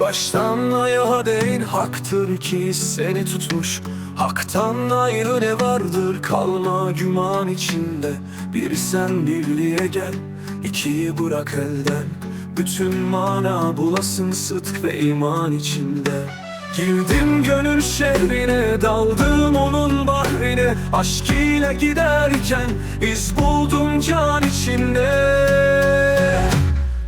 Baştan ayağa değin haktır ki seni tutmuş. Haktan ayrı ne vardır kalma güman içinde. Bir sen birliğe gel ikiyi bırak elden. Bütün mana bulasın sıdk ve iman içinde. Girdim gönül şehrine daldım onun bahrine. Aşk ile giderken iz buldum can içinde.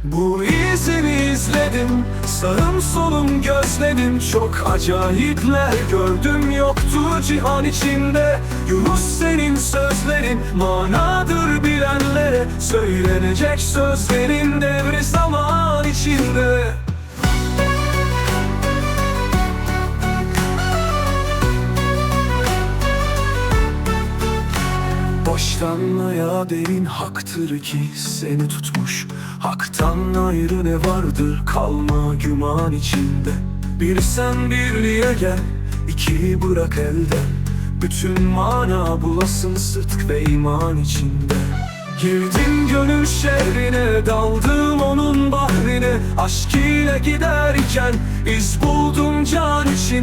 Bu izini izledim. Sağım solum gözledim. Çok acayipler gördüm. Yoktu cihan içinde. Yunus senin sözlerin Manadır bilenlere. Söylenecek sözlerin Baştan ayağa derin haktır ki seni tutmuş. Haktan ayrı ne vardır kalma güman içinde. Bir sen birliğe gel iki bırak elden. Bütün mana bulasın sıdk ve iman içinde. Girdim gönül şehrine daldım onun bahrine. Aşk ile giderken iz buldum can içinde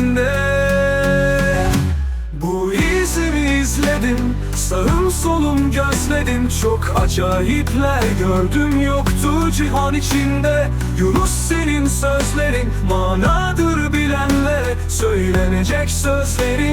izledim Sağım solum gözledim. Çok acayipler gördüm Yoktu cihan içinde. Yunus senin sözlerin Manadır bilenlere. Söylenecek sözlerin